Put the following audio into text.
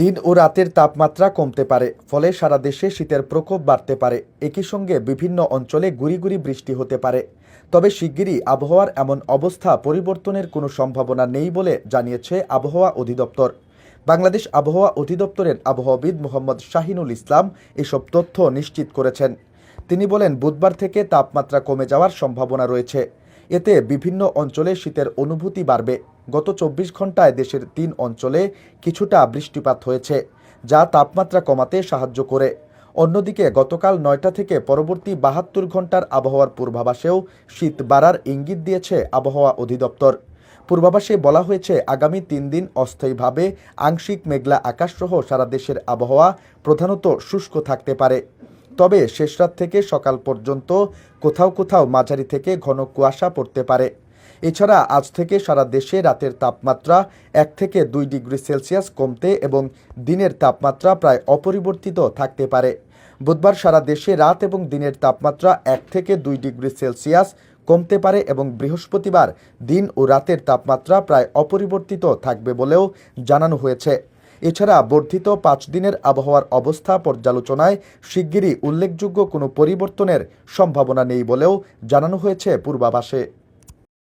দিন ও রাতের তাপমাত্রা কমতে পারে, ফলে সারা দেশে শীতের প্রকোপ বাড়তে পারে। একই সঙ্গে বিভিন্ন অঞ্চলে গুড়ি গুড়ি বৃষ্টি হতে পারে। তবে শিগগিরই আবহাওয়ার এমন অবস্থা পরিবর্তনের কোনো সম্ভাবনা নেই বলে জানিয়েছে আবহাওয়া অধিদপ্তর। বাংলাদেশ আবহাওয়া অধিদপ্তরের আবহাওয়াবিদ মোহাম্মদ শাহিনুল ইসলাম এসব তথ্য নিশ্চিত করেছেন। তিনি বলেন, বুধবার থেকে তাপমাত্রা কমে যাওয়ার সম্ভাবনা রয়েছে। এতে বিভিন্ন অঞ্চলে শীতের অনুভূতি বাড়বে। গত চব্বিশ ঘন্টায় দেশের তিন অঞ্চলে কিছুটা বৃষ্টিপাত হয়েছে, যা তাপমাত্রা কমাতে সাহায্য করে। অন্যদিকে, গতকাল নয়টা থেকে পরবর্তী বাহাত্তর ঘণ্টার আবহাওয়ার পূর্বাভাসেও শীত বাড়ার ইঙ্গিত দিয়েছে আবহাওয়া অধিদপ্তর। পূর্বাভাসে বলা হয়েছে, আগামী তিন দিন অস্থায়ীভাবে আংশিক মেঘলা আকাশসহ সারা দেশের আবহাওয়া প্রধানত শুষ্ক থাকতে পারে। তবে শেষ রাত থেকে সকাল পর্যন্ত কোথাও কোথাও মাঝারি থেকে ঘন কুয়াশা পড়তে পারে। এছাড়া আজ থেকে সারা দেশে রাতের তাপমাত্রা এক থেকে দুই ডিগ্রি সেলসিয়াস কমতে এবং দিনের তাপমাত্রা প্রায় অপরিবর্তিত থাকতে পারে। বুধবার সারা দেশে রাত এবং দিনের তাপমাত্রা এক থেকে দুই ডিগ্রি সেলসিয়াস কমতে পারে এবং বৃহস্পতিবার দিন ও রাতের তাপমাত্রা প্রায় অপরিবর্তিত থাকবে বলেও জানানো হয়েছে। এছাড়া বর্ধিত পাঁচ দিনের আবহাওয়ার অবস্থা পর্যালোচনায় শিগগিরই উল্লেখযোগ্য কোনো পরিবর্তনের সম্ভাবনা নেই বলেও জানানো হয়েছে পূর্বাভাসে।